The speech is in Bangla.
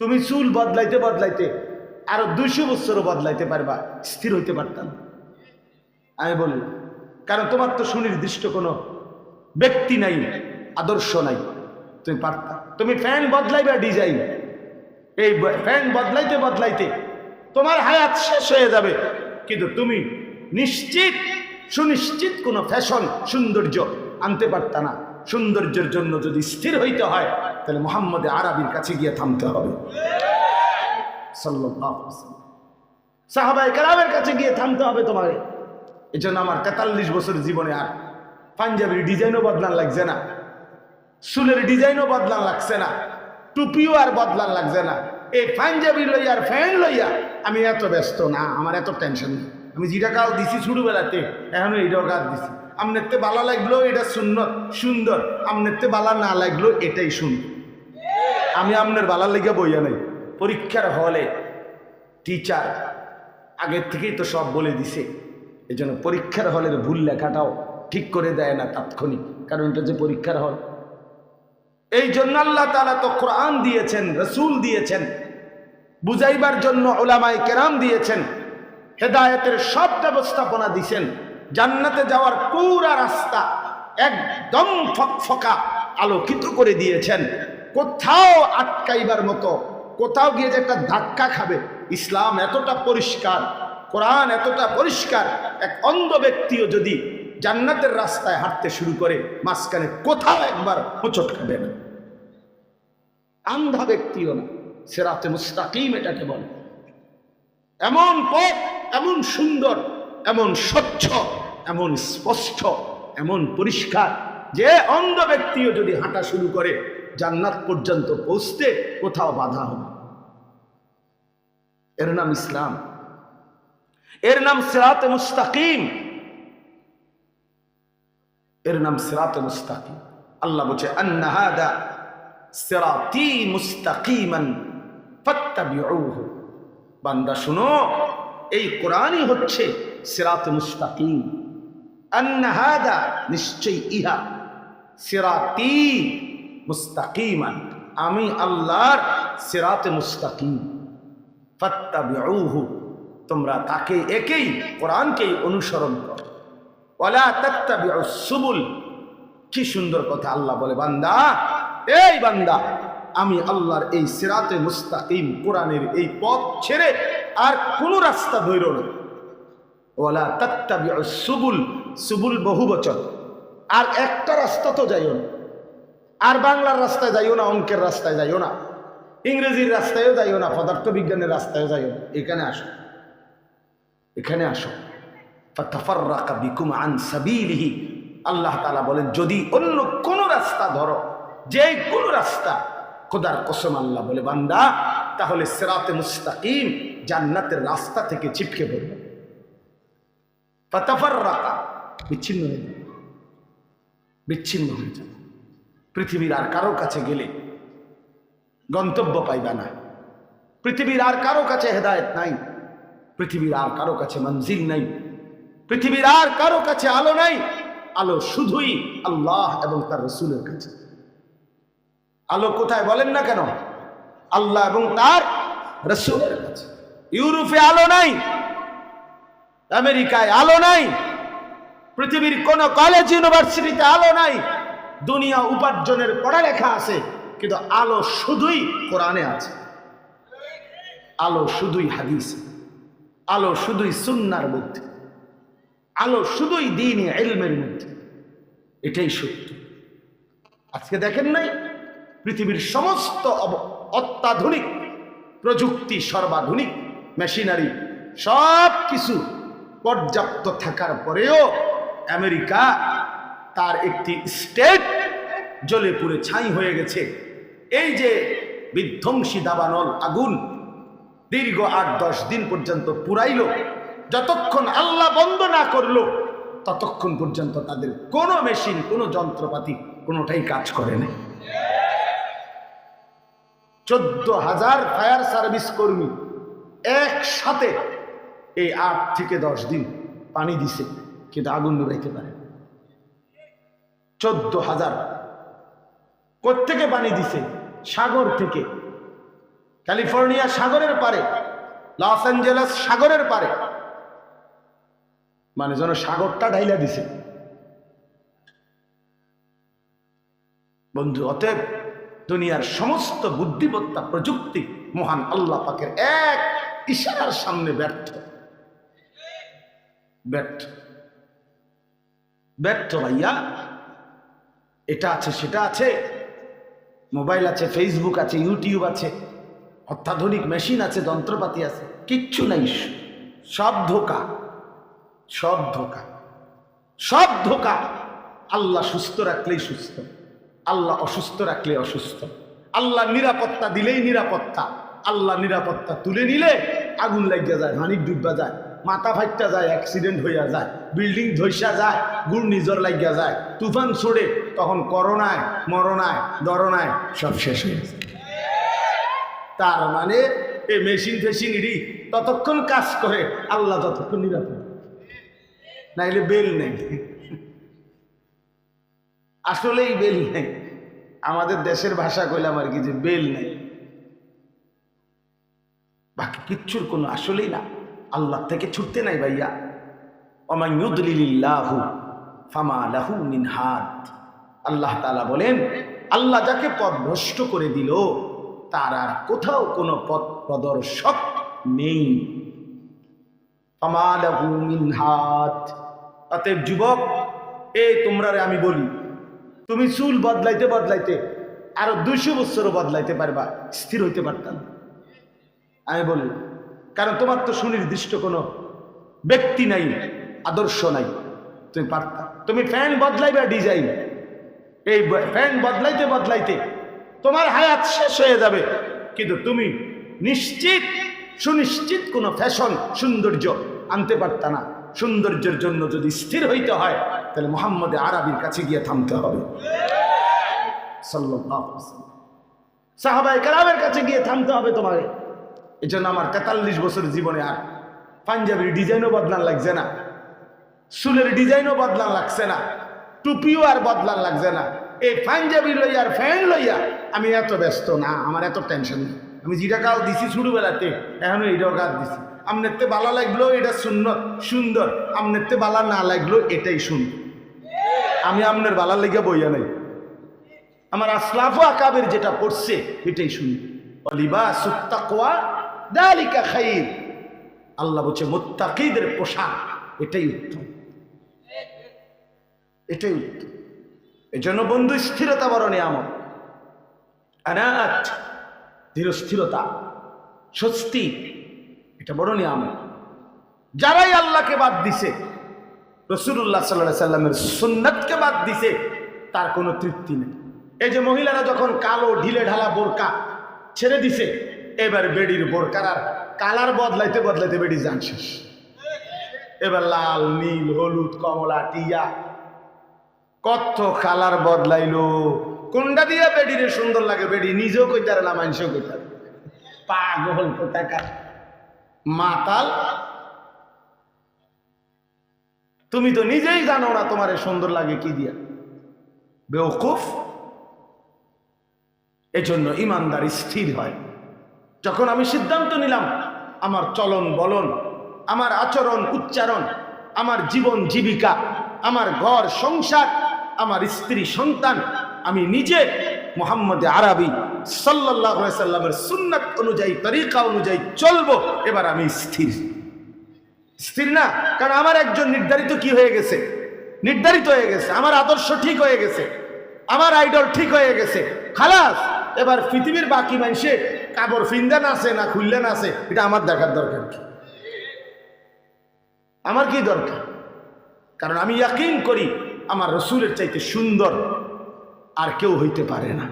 তুমি চুল বদলাইতে বদলাইতে আরও দুইশো বছরও বদলাইতে পারবা, স্থির হইতে পারতাম। আমি বললাম, কারণ তোমার তো সুনির্দিষ্ট কোনো ব্যক্তি নাই, আদর্শ নাই, তুমি পারতা। তুমি ফ্যান বদলাইবা, ডিজাইন। এই ফ্যান বদলাইতে বদলাইতে তোমার হায়াত শেষ হয়ে যাবে। কিন্তু তুমি নিশ্চিত, সুনিশ্চিত কোনো ফ্যাশন, সৌন্দর্য আনতে পারতা না। সৌন্দর্যের জন্য যদি স্থির হইতে হয় তাহলে মোহাম্মদ আরবির কাছে গিয়ে থামতে হবে। আলাইহি ওয়াসাল্লাম। কাছে গিয়ে থামতে হবে তোমাকে এই জন্য আমার তেতাল্লিশ বছর জীবনে আর পাঞ্জাবির ডিজাইনও বদলান লাগছে না। চুলের ডিজাইনও বদলান লাগছে না। টুপিও আর বদলান লাগছে না। এই পাঞ্জাবি লইয়া ফ্যান লইয়া আমি এত ব্যস্ত না, আমার এত টেনশন নেই। আমি যেটা কাল দিছি ছোটবেলাতে, এখন এইটাও কাজ দিছি। আমনেরতে বালা লাগল, এটা সুন্দর সুন্দর। আমনেরতে বালা না লাগল, এটাই সুন্দর। আমি আপনার বালার লেগে বইয়া নাই। পরীক্ষার হলে টিচার আগের থেকেই তো সব বলে দিছে, এই জন্য পরীক্ষার হলের ভুল লেখাটাও ঠিক করে দেয় না তাৎক্ষণিক। কারণ এটা যে পরীক্ষার হল। এই জন্য আল্লাহ তালা তো কোরআন দিয়েছেন, রসুল দিয়েছেন, বুঝাইবার জন্য ওলামাই কেরাম দিয়েছেন, হেদায়েতের সব ব্যবস্থাপনা দিছেন। জান্নাতে যাওয়ার পুরা রাস্তা একদম ফকফকা আলোকিত করে দিয়েছেন। কোথাও আটকাইবার মতো, কোথাও গিয়ে যে একটা ধাক্কা খাবে, ইসলাম এতটা পরিষ্কার, কোরআন এতটা পরিষ্কার, এক অন্ধ ব্যক্তিও যদি জান্নাতের রাস্তায় হাঁটতে শুরু করে, মাঝখানে কোথাও একবার হোঁচট খাবে না। আন্ধা ব্যক্তিও না, সেরাতে মুস্তাকিম এটাকে বলে। এমন পথ, এমন সুন্দর এমন স্বচ্ছ, এমন স্পষ্ট, এমন পরিষ্কার যে অন্ধ ব্যক্তিও যদি হাঁটা শুরু করে, জান্নাত পর্যন্ত পৌঁছতে কোথাও বাধা হবে এর নাম ইসলাম। এর নাম সিরাতে মুস্তাকিম। এর নাম সিরাতে মুস্তাকিম। আল্লাহ বলছে, আন্না হাদা সিরাতি মুস্তাকিমান বান্দা, শুনো, এই কোরআনই হচ্ছে সিরাত মুস্তাকিম। আন্না হাদা নিশ্চয়ই ইহা সিরাতি মুস্তাকিমান। আমি আল্লাহর সিরাতে মুস্তাকিম। ফাত্তাবিউহু, তোমরা তাকে একেই কোরআনকেই অনুসরণ করো। ওয়ালা তাত্তাবিউ সুবুল, কি সুন্দর কথা আল্লাহ বলে, বান্দা, এই বান্দা, আমি আল্লাহর এই সিরাতে মুস্তাকিম, কোরআনের এই পথ ছেড়ে আর কোন রাস্তা ধৈর না। ওয়ালা তাত্তাবিউ সুবুল সুবুল বহু বচন। আর একটা রাস্তা তো যাইও না। আর বাংলার রাস্তায় যাইও না, অঙ্কের রাস্তায় যাইও না। ইংরেজির রাস্তায়ও যাইও না পদার্থ বিজ্ঞানের রাস্তায়ও যাইও না। এখানে আসো। এখানে আসো। বিকুম আন সাবিলিহি। আল্লাহ তাআলা বলেন, যদি অন্য কোন রাস্তা ধরো যে কোন রাস্তা, খোদার কসম আল্লাহ বলে, বান্দা, তাহলে সিরাতে মুস্তাকিম, জান্নাতের রাস্তা থেকে ছিটকে পড়বে। বিচ্ছিন্ন হয়ে যাবে। বিচ্ছিন্ন হয়ে যাবে। পৃথিবীর আর কারও কাছে গেলে গন্তব্য পাইবা না। পৃথিবীর আর কারও কাছে হেদায়েত নাই। পৃথিবীর আর কারও কাছে মঞ্জিল নাই। পৃথিবীর আর কারও কাছে আলো নাই। আলো শুধুই আল্লাহ এবং তার রসুলের কাছে। আলো কোথায় বলেন না কেন? আল্লাহ এবং তার রসুলের কাছে। ইউরোপে আলো নাই। আমেরিকায় আলো নাই। পৃথিবীর কোন কলেজ ইউনিভার্সিটিতে আলো নাই। দুনিয়া উপার্জনের পড়ালেখা আছে, কিন্তু আলো শুধুই কোরআনে আছে। আলো শুধুই হাদিস, আলো শুধুই সুন্নার মধ্যে, আলো শুধুই দিন এলমের মধ্যে। এটাই সত্য। আজকে দেখেন নাই, পৃথিবীর সমস্ত অত্যাধুনিক প্রযুক্তি, সর্বাধুনিক মেশিনারি সব কিছু পর্যাপ্ত থাকার পরেও আমেরিকা তার একটি স্টেট জ্বলে পুড়ে ছাই হয়ে গেছে। এই যে বিধ্বংসী দাবানল আগুন দীর্ঘ আট দশ দিন পর্যন্ত পুরাইল, যতক্ষণ আল্লাহ বন্ধ না করল, ততক্ষণ পর্যন্ত তাদের কোনো মেশিন, কোনো যন্ত্রপাতি কোনোটাই কাজ করে নাই। চোদ্দ হাজার ফায়ার সার্ভিস কর্মী একসাথে এই আট থেকে দশ দিন পানি দিছে, কিন্তু আগুন নিভাইতে পারে চোদ্দ হাজার। কোত্থেকে পানি দিছে? সাগর থেকে। ক্যালিফোর্নিয়া সাগরের পারে, লস অ্যাঞ্জেলাস সাগরের পারে। মানে যেন সাগরটা ঢাইলা দিছে। বন্ধু, অতএব দুনিয়ার সমস্ত বুদ্ধিমত্তা প্রযুক্তি মহান আল্লাহ পাকের এক ইশারার সামনে ব্যর্থ। ব্যর্থ। ব্যর্থ ভাইয়া, এটা আছে, সেটা আছে, মোবাইল আছে ফেসবুক আছে ইউটিউব আছে, অত্যাধুনিক মেশিন আছে, যন্ত্রপাতি আছে, কিচ্ছু নাই। সব ধোকা সব ধোকা সব ধোকা। আল্লাহ সুস্থ রাখলেই সুস্থ, আল্লাহ অসুস্থ রাখলে অসুস্থ। আল্লাহ নিরাপত্তা দিলেই নিরাপত্তা, আল্লাহ নিরাপত্তা তুলে নিলে আগুন লাগিয়া যায় হানিক ডুববা যায় মাথা ফাইটটা যায় অ্যাক্সিডেন্ট হইয়া যায় বিল্ডিং ধৈসা যায় ঘূর্ণিঝড় লাগিয়া যায়, তুফান ছড়ে, তখন করোনায়, মরণায়, দরনায় সব শেষ হয়ে যায়। তার মানে এই মেশিন ফেশিনেরই ততক্ষণ কাজ করে, আল্লাহ ততক্ষণ নিরাপদ। নাইলে বেল নেই। আসলেই বেল নেই। আমাদের দেশের ভাষা কইলাম আর কি যে বেল নেই। বাকি কিচ্ছুর কোনো আসলেই না। আল্লাহ থেকে ছুটতে নাই ভাইয়া। অমায়ুদলিল্লাহু ফামা লাহু মিন হাত। আল্লাহ তালা বলেন, আল্লাহ যাকে পথ ভ্রষ্ট করে দিল, তার আর কোথাও কোনো পথ প্রদর্শক নেই। ফামা লাহু মিন হাত। যুবক, এ তোমরা আমি বলি, তুমি চুল বদলাইতে বদলাইতে আরও দুইশো বছরও বদলাইতে পারবা, স্থির হইতে পারতাম। আমি বলি কারণ তোমার তো সুনির্দিষ্ট কোনো ব্যক্তি নাই, আদর্শ নাই। তুমি পারতা। তুমি ফ্যান বদলাইবা ডিজাইন। এই ফ্যান বদলাইতে বদলাইতে তোমার হায়াত শেষ হয়ে যাবে। কিন্তু তুমি নিশ্চিত, সুনিশ্চিত কোনো ফ্যাশন, সৌন্দর্য আনতে পারতা না। সৌন্দর্যের জন্য যদি স্থির হইতে হয়, তাহলে মোহাম্মদ আরবির কাছে গিয়ে থামতে হবে। আলাইহি ওয়াসাল্লাম। কাছে গিয়ে থামতে হবে তোমাকে এই জন্য আমার তেতাল্লিশ বছর জীবনে আর পাঞ্জাবির ডিজাইনও বদলান লাগছে না। চুলের ডিজাইনও বদলান লাগছে না। টুপিও আর বদলান লাগছে না। এই পাঞ্জাবি লইয়া আর ফ্যান লইয়া আমি এত ব্যস্ত না, আমার এত টেনশন নেই। আমি যেটা কাল দিছি ছোটবেলাতে, এখন এইটাও কাজ দিছি। আমনেরতে ভালো লাগল, এটা সুন্দর সুন্দর। আমনেরতে ভালো না লাগল, এটাই সুন্দর। আমি আপনার ভালো লেগে বইয়া নাই। আমার আসলাফু আকাবের যেটা পড়ছে, এটাই শুনি অলিবা সুত্তাকোয়া দালিকা খাইর। আল্লাহ বলছে, মুত্তাকিদের পোশাক। এটাই উত্তম। এটাই উত্তম। এই জন্য বন্ধু, স্থিরতা বড় নিয়ামত। আনাত ধীর স্থিরতা। স্বস্তি, এটা বড় নিয়ামত। যারাই আল্লাহকে বাদ দিছে রসুল্লাহ সাল্লাহ সাল্লামের সুন্নাতকে বাদ দিছে, তার কোনো তৃপ্তি নেই। এই যে মহিলারা যখন কালো ঢিলে ঢালা বোরকা ছেড়ে দিছে এবার বেডির বোরকার আর কালার বদলাইতে বদলাইতে বেডি যান শেষ। এবার লাল, নীল, হলুদ, কমলা, টিয়া, কত কালার বদলাইলো। কোনটা দিয়া বেডিরে সুন্দর লাগে? বেডি নিজেও কইতারে না, মানুষও কইতারে পাগল কোথাকার। মাতাল। তুমি তো নিজেই জানো না তোমার সুন্দর লাগে কি দিয়া। বেওকুফ। এজন্য ইমানদার স্থির হয়। যখন আমি সিদ্ধান্ত নিলাম, আমার চলন বলন, আমার আচরণ উচ্চারণ, আমার জীবন জীবিকা, আমার ঘর সংসার, আমার স্ত্রী সন্তান, আমি নিজে মোহাম্মদ আরবি সাল্লাহ সাল্লামের সুন্নাত অনুযায়ী, তরিকা অনুযায়ী চলবো, এবার আমি স্থির। স্থির না, কারণ আমার একজন নির্ধারিত কি হয়ে গেছে? নির্ধারিত হয়ে গেছে, আমার আদর্শ ঠিক হয়ে গেছে, আমার আইডল ঠিক হয়ে গেছে, খালাস। এবার পৃথিবীর বাকি মানুষে কাবর ফিন্দান আছে না খুললেন আছে, এটা আমার দেখার দরকার কি? আমার কি দরকার? কারণ আমি ইয়াকিং করি, আমার রসুলের চাইতে সুন্দর আর কেউ হইতে পারে না।